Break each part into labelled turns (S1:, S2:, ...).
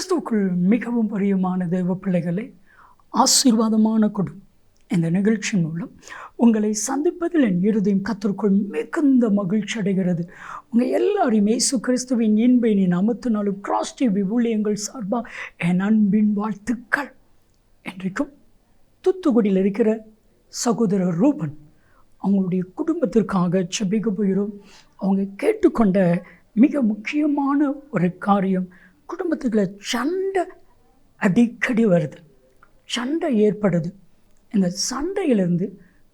S1: கிறிஸ்துவுக்குள் மிகவும் பிரியமான தெய்வ பிள்ளைகளை ஆசீர்வாதமான குடும். இந்த நிகழ்ச்சி மூலம் உங்களை சந்திப்பதில் என் இருதயம் கத்திற்குள் மிகுந்த மகிழ்ச்சி அடைகிறது. உங்கள் எல்லாரையும் இயேசு கிறிஸ்துவின் இன்பை அமர்த்தினாலும் கிராஸ் டிவி ஊழியங்கள் சார்பாக என் அன்பின் வாழ்த்துக்கள். என்றைக்கும் தூத்துக்குடியில் இருக்கிற சகோதரர் ரூபன் அவங்களுடைய குடும்பத்திற்காக செபிக்க போகிறோம். அவங்க கேட்டுக்கொண்ட மிக முக்கியமான ஒரு காரியம் குடும்பத்துக்குள்ள சண்டை அடிக்கடி வருது. சண்டை ஏற்படுது. இந்த சண்டையிலேருந்து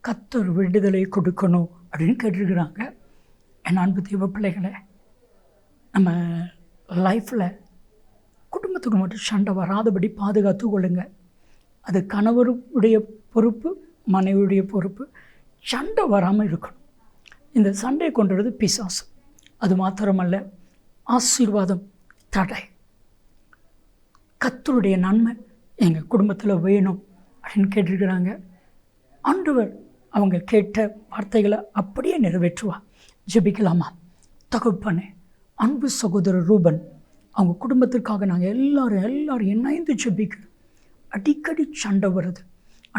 S1: கத்தர் விடுதலை கொடுக்கணும் அப்படின்னு கேட்டிருக்கிறாங்க. என் அன்பு தெய்வ பிள்ளைகளை நம்ம லைஃப்பில் குடும்பத்துக்கு மட்டும் சண்டை வராதபடி பாதுகாத்து கொள்ளுங்க. அது கணவருடைய பொறுப்பு மனைவியுடைய பொறுப்பு. சண்டை வராமல் இருக்கணும். இந்த சண்டையை கொண்டுறது பிசாசு. அது மாத்திரமல்ல ஆசீர்வாதம் தடை. கத்தருடைய நன்மை எங்கள் குடும்பத்தில் வேணும் அப்படின்னு கேட்டிருக்கிறாங்க. ஆண்டவர் அவங்க கேட்ட வார்த்தைகளை அப்படியே நிறைவேற்றுவா. ஜெபிக்கலாமா? தகுப்பனே. அன்பு சகோதரர் ரூபன் அவங்க குடும்பத்திற்காக நாங்கள் எல்லோரும் எல்லோரும் இணைந்து ஜெபிக்கிறோம். அடிக்கடி சண்டை வருது.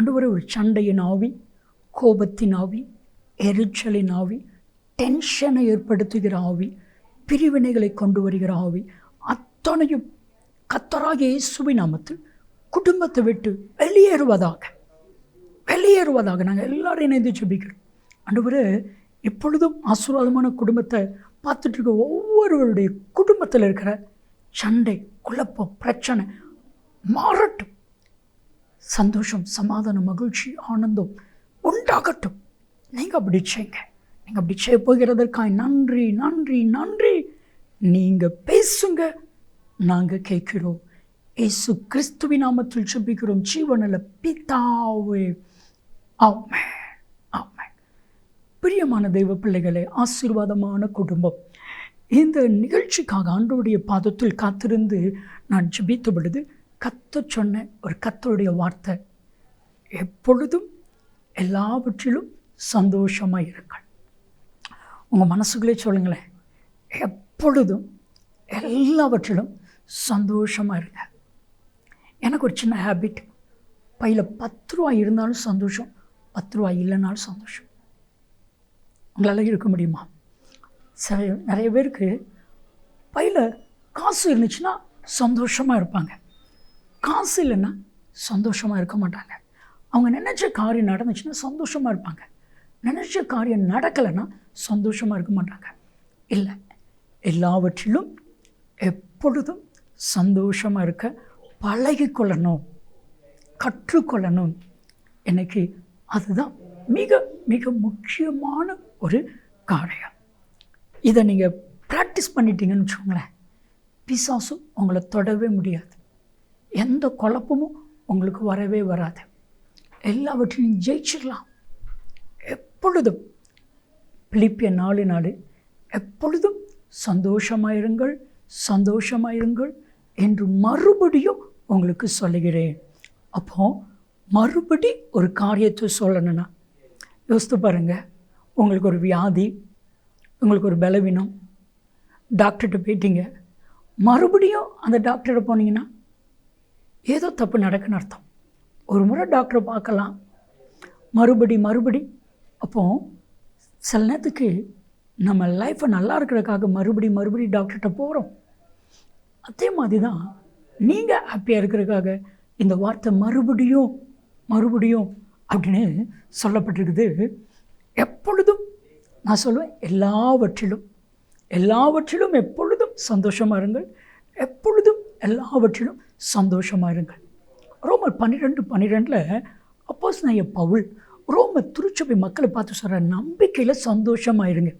S1: ஆண்டவரே ஒரு சண்டையின் ஆவி கோபத்தின் ஆவி எரிச்சலின் ஆவி டென்ஷனை ஏற்படுத்துகிற ஆவி பிரிவினைகளை கொண்டு வருகிற ஆவி அத்தனையும் கத்தராகிய இயேசுவின் நாமத்தில் குடும்பத்தை விட்டு வெளியேறுவதாக வெளியேறுவதாக நாங்கள் எல்லாரும் இணைந்து ஜெபிக்கிறோம். ஆண்டவரே எப்பொழுதும் ஆசீர்வாதமான குடும்பத்தை பார்த்துட்டு இருக்க ஒவ்வொருவருடைய குடும்பத்தில் இருக்கிற சண்டை குழப்பம் பிரச்சனை மாறட்டும். சந்தோஷம் சமாதானம் மகிழ்ச்சி ஆனந்தம் உண்டாகட்டும். நீங்கள் அப்படி செய்யுங்க நீங்கள் அப்படி செய்ய போகிறதற்காக நன்றி நன்றி நன்றி. நீங்கள் பேசுங்க. நாங்கள் கேட்கிறோம். ஏசு கிறிஸ்துவி நாமத்தில் செபிக்கிறோம் ஜீவனில் பிதாவே. ஆமென். ஆமை பிரியமான தெய்வ பிள்ளைகளே ஆசீர்வாதமான குடும்பம். இந்த நிகழ்ச்சிக்காக ஆண்டோடைய பாதத்தில் காத்திருந்து நான் ஜபித்த பொழுது கத்த சொன்ன ஒரு கத்தருடைய வார்த்தை எப்பொழுதும் எல்லாவற்றிலும் சந்தோஷமாக இருங்கள். உங்கள் மனசுக்குள்ளே சொல்லுங்களேன். எப்பொழுதும் எல்லாவற்றிலும் சந்தோஷமாக இருங்க எனக்கு ஒரு சின்ன ஹேபிட் பையில் பத்து ரூபா இருந்தாலும் சந்தோஷம் பத்து ரூபா இல்லைனாலும் சந்தோஷம். உங்களால் இருக்க முடியுமா? சில நிறைய பேருக்கு பையில் காசு இருந்துச்சுன்னா சந்தோஷமாக இருப்பாங்க. காசு இல்லைன்னா சந்தோஷமாக இருக்க மாட்டாங்க. அவங்க நினச்ச காரியம் நடந்துச்சுன்னா சந்தோஷமாக இருப்பாங்க. நினச்ச காரியம் நடக்கலைன்னா சந்தோஷமாக இருக்க மாட்டாங்க. இல்லை எல்லாவற்றிலும் எப்பொழுதும் சந்தோஷமாக இருக்க பழகிக்கொள்ளணும் கற்றுக்கொள்ளணும். எனக்கு அதுதான் மிக மிக முக்கியமான ஒரு காரியம். இதை நீங்கள் ப்ராக்டிஸ் பண்ணிட்டீங்கன்னு வச்சுக்கோங்களேன் பிசாசும் உங்களை தொடவே முடியாது. எந்த குழப்பமும் உங்களுக்கு வரவே வராது. எல்லாவற்றையும் ஜெயிச்சிடலாம். எப்பொழுதும் பிலிப்பிய நாலு நாடு எப்பொழுதும் சந்தோஷமாயிருங்கள் சந்தோஷமாயிருங்கள் என்று மறுபடியும் உங்களுக்கு சொல்லுகிறேன். அப்போ மறுபடி ஒரு காரியத்தை சொல்லணும்னா யோசித்து பாருங்கள் உங்களுக்கு ஒரு வியாதி உங்களுக்கு ஒரு பலவீனம் டாக்டர்கிட்ட போயிட்டீங்க. மறுபடியும் அந்த டாக்டர்கிட்ட போனீங்கன்னா ஏதோ தப்பு நடக்குன்னு அர்த்தம். ஒரு முறை டாக்டரை பார்க்கலாம். மறுபடி மறுபடி. அப்போ சில நேரத்துக்கு நம்ம லைஃப்பை நல்லா இருக்கிறதுக்காக மறுபடி மறுபடி டாக்டர்கிட்ட போகிறோம் அதே மாதிரி தான் நீங்கள் ஹாப்பியாக இருக்கிறதுக்காக இந்த வார்த்தை மறுபடியும் மறுபடியும் அப்படின்னு சொல்லப்பட்டிருக்குது. எப்பொழுதும் நான் சொல்லுவேன் எல்லாவற்றிலும் எல்லாவற்றிலும் எப்பொழுதும் சந்தோஷமாக இருங்கள். எப்பொழுதும் எல்லாவற்றிலும் சந்தோஷமாக இருங்கள். ரோமர் பன்னிரெண்டு பன்னிரெண்டில் அப்போஸ் நான் பவுல் ரோம திருச்சபை மக்களை பார்த்து சொல்கிற நம்பிக்கையில் சந்தோஷமாக இருங்க.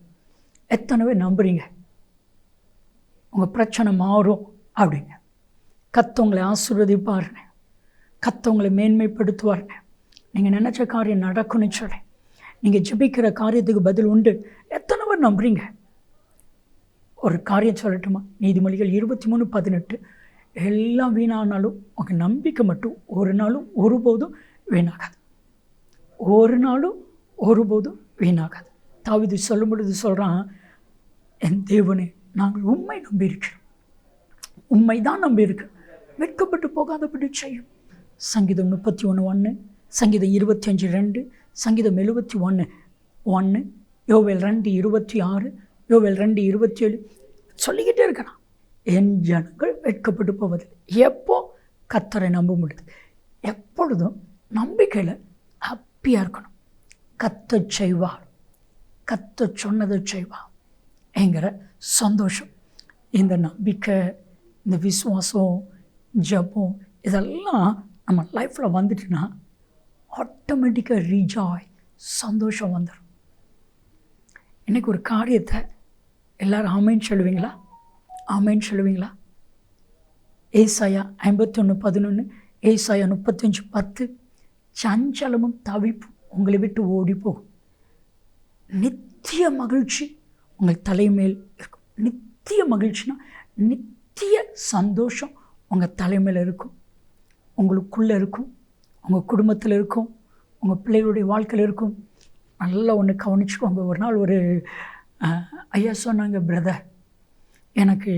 S1: எத்தனை பேர் நம்புறீங்க? உங்கள் பிரச்சனை மாறும். அப்படிங்க. கத்தவங்களை ஆசீர்வதிப்பாருங்க. கத்தவங்களை மேன்மைப்படுத்துவாருங்க. நீங்கள் நினச்ச காரியம் நடக்கும்னு சொல்கிறேன் நீங்கள் ஜெபிக்கிற காரியத்துக்கு பதில் உண்டு. எத்தனை பேர் நம்புறீங்க. ஒரு காரியம் சொல்லட்டுமா? நீதிமொழிகள் இருபத்தி மூணு பதினெட்டு. எல்லாம் வீணானாலும் உங்கள் நம்பிக்கை மட்டும் ஒரு நாளும் ஒருபோதும் வீணாகாது. ஒரு நாளும் ஒருபோதும் வீணாகாது. தாவிது சொல்லும் பொழுது சொல்கிறான் என் தேவனே நாங்கள் உண்மை நம்பியிருக்கிறோம். உண்மை தான் இருக்கு வெட்கப்பட்டு போகாதபடி செய்யும். சங்கீதம் முப்பத்தி ஒன்று ஒன்று சங்கீதம் இருபத்தி அஞ்சு ரெண்டு. சங்கீதம் எழுபத்தி ஒன்று ஒன்று யோவேல் ரெண்டு இருபத்தி ஆறு யோவேல் ரெண்டு இருபத்தி ஏழு சொல்லிக்கிட்டே இருக்கலாம் என் ஜனங்கள் வெட்கப்பட்டு போவதில்லை. எப்போ கத்தரை நம்ப முடியுது? எப்பொழுதும் நம்பிக்கையில் ஹாப்பியாக இருக்கணும். கத்த செய்வார். கத்த சொன்னதை செய்வார். என்கிற சந்தோஷம். இந்த நம்பிக்கை இந்த விசுவாசம் ஜபம் இதெல்லாம் நம்ம லைஃப்பில் வந்துட்டுன்னா ஆட்டோமேட்டிக்காக ரீஜாய் சந்தோஷம் வந்துடும் இன்றைக்கி ஒரு காரியத்தை எல்லோரும் ஆமைன்னு சொல்லுவீங்களா? ஆமைன்னு சொல்லுவீங்களா? ஏசாயா ஐம்பத்தொன்று பதினொன்று ஏசாயா முப்பத்தஞ்சு பத்து. சஞ்சலமும் தவிப்பும் உங்களை விட்டு ஓடி போகும் நித்திய மகிழ்ச்சி உங்கள் தலைமையில் இருக்கும். நித்திய மகிழ்ச்சினா நித்திய சந்தோஷம் உங்கள் தலைமையில் இருக்கும். உங்களுக்குள்ளே இருக்கும். உங்கள் குடும்பத்தில் இருக்கும். உங்கள் பிள்ளைகளுடைய வாழ்க்கையில் இருக்கும். நல்லா ஒன்று கவனிச்சுக்கோங்க. ஒரு நாள் ஒரு ஐயா சொன்னாங்க பிரதர் எனக்கு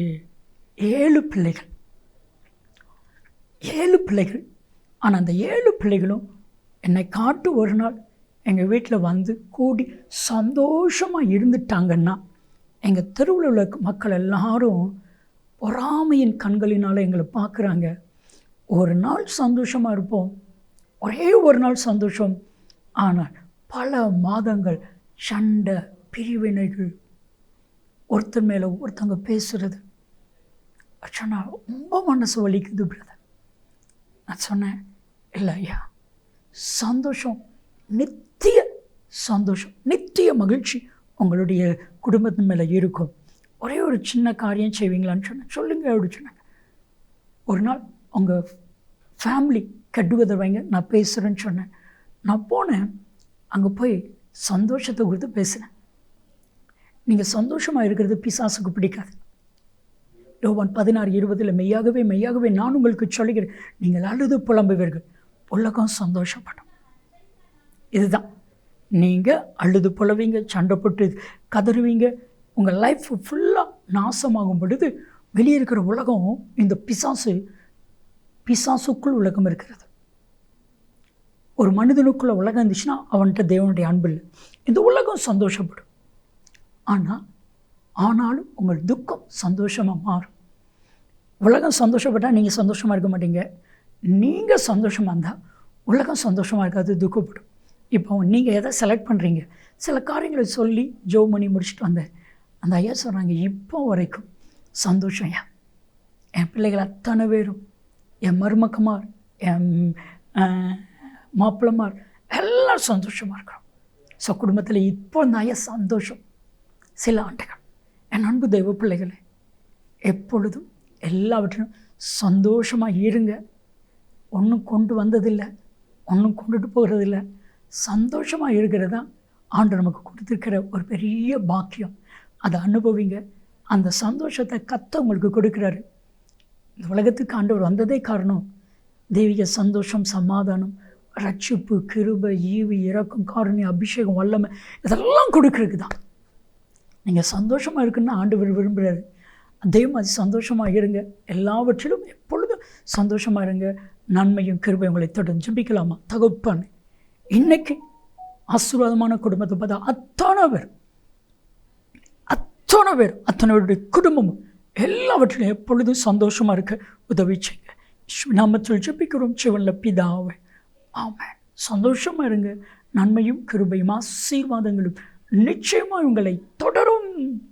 S1: ஏழு பிள்ளைகள். ஏழு பிள்ளைகள். ஆனால் அந்த ஏழு பிள்ளைகளும் என்னை காட்டு ஒரு நாள் எங்கள் வீட்டில் வந்து கூடி சந்தோஷமாக இருந்துட்டாங்கன்னா எங்கள் தெருவில் உள்ள மக்கள் எல்லாரும் பொறாமையின் கண்களினால் எங்களை பார்க்குறாங்க. ஒரு நாள் சந்தோஷமாக இருப்போம். ஒரே ஒரு நாள் சந்தோஷம். ஆனால் பல மாதங்கள் சண்டை பிரிவினைகள் ஒருத்தர் மேலே ஒருத்தவங்க பேசுகிறது சொன்னா ரொம்ப மனசு வலிக்குது பிரதர் நான் சொன்னேன் இல்லை ஐயா சந்தோஷம் நித்திய சந்தோஷம் நித்திய மகிழ்ச்சி உங்களுடைய குடும்பத்தின் மேலே இருக்கும். ஒரே ஒரு சின்ன காரியம் செய்வீங்களான்னு சொன்னேன். சொல்லுங்க அப்படின்னு சொன்னாங்க. ஒரு நாள் உங்கள் ஃபேமிலி கட்டுவதை வைங்க நான் பேசுகிறேன்னு சொன்னேன். நான் போனேன் அங்கே போய் சந்தோஷத்தை குறித்து பேசினேன். நீங்கள் சந்தோஷமாக இருக்கிறது பிசாசுக்கு பிடிக்காது. யோவான் பதினாறு இருபதில் மெய்யாகவே மெய்யாகவே நான் உங்களுக்கு சொல்லுகிறேன். நீங்கள் அழுது புலம்புவீர்கள். உலகம் சந்தோஷப்படும். இதுதான். நீங்கள் அழுது புலவீங்க சண்டை போட்டு கதறுவீங்க உங்கள் லைஃப் ஃபுல்லாக நாசமாகும் பொழுது வெளியே இருக்கிற உலகம் இந்த பிசாசு பிசாசுக்குள் உலகம் இருக்கிறது. ஒரு மனிதனுக்குள்ள உலகம் இருந்துச்சுன்னா அவன்கிட்ட தேவனுடைய அன்பு இல்லை. இந்த உலகம் சந்தோஷப்படும். ஆனால் ஆனாலும் உங்கள் துக்கம் சந்தோஷமாக மாறும். உலகம் சந்தோஷப்பட்டால் நீங்கள் சந்தோஷமாக இருக்க மாட்டீங்க. நீங்கள் சந்தோஷமாக இருந்தால் உலகம் சந்தோஷமாக இருக்காது துக்கப்படும். இப்போ நீங்கள் எதை செலக்ட் பண்ணுறீங்க சில காரியங்களை சொல்லி ஜோ பண்ணி முடிச்சுட்டு வந்தேன். அந்த ஐயா சொல்கிறாங்க இப்போ வரைக்கும் சந்தோஷம் ஐயா. என் பிள்ளைகள் அத்தனை பேரும் என் மருமக்கமார் என் மாப்பிளமார் மாப்பிள்ளமார் எல்லோரும் சந்தோஷமாக இருக்கிறோம். ஸோ குடும்பத்தில் இப்போ இந்த ஐயா சந்தோஷம். சில ஆண்டுகள். என் அன்பு தெய்வ பிள்ளைகளே எப்பொழுதும் எல்லாவற்றிலும் சந்தோஷமாக இருங்க. ஒன்றும் கொண்டு வந்ததில்லை ஒன்றும் கொண்டுட்டு போகிறதில்ல சந்தோஷமாக இருக்கிறது தான் ஆண்டு நமக்கு கொடுத்துருக்கிற ஒரு பெரிய பாக்கியம். அதை அனுபவிங்க. அந்த சந்தோஷத்தை கத்த உங்களுக்கு கொடுக்குறாரு. இந்த உலகத்துக்கு ஆண்டவர் வந்ததே காரணம். தெய்வீக சந்தோஷம் சமாதானம் ரட்சிப்பு கிருபை ஈவு இறக்கம் காரணி அபிஷேகம் வல்லமை இதெல்லாம் கொடுக்குறதுக்கு தான் நீங்கள் சந்தோஷமாக இருக்குன்னு ஆண்டவர் விரும்புகிறாரு அதே மாதிரி சந்தோஷமாக இருங்க. எல்லாவற்றிலும் எப்பொழுதும் சந்தோஷமாக இருங்க. நன்மையும் கிருபை உங்களை தொடர்ந்து ஜெபிக்கலாமா? தகப்பான் இன்னைக்கு ஆசீர்வாதமான குடும்பத்தை பார்த்தா அத்தானவர் அத்தனை பேர் அத்தனை பேருடைய குடும்பமும் எல்லாவற்றிலும் எப்பொழுதும் சந்தோஷமாக இருக்க உதவி செய்யுங்க. நாமத்தில் ஜபிக்கிறோம் சிவன்ல பிதாவை. ஆமாம் சந்தோஷமாக இருங்க. நன்மையும் கிருபையும் ஆசீர்வாதங்களும் நிச்சயமாக உங்களை தொடரும்.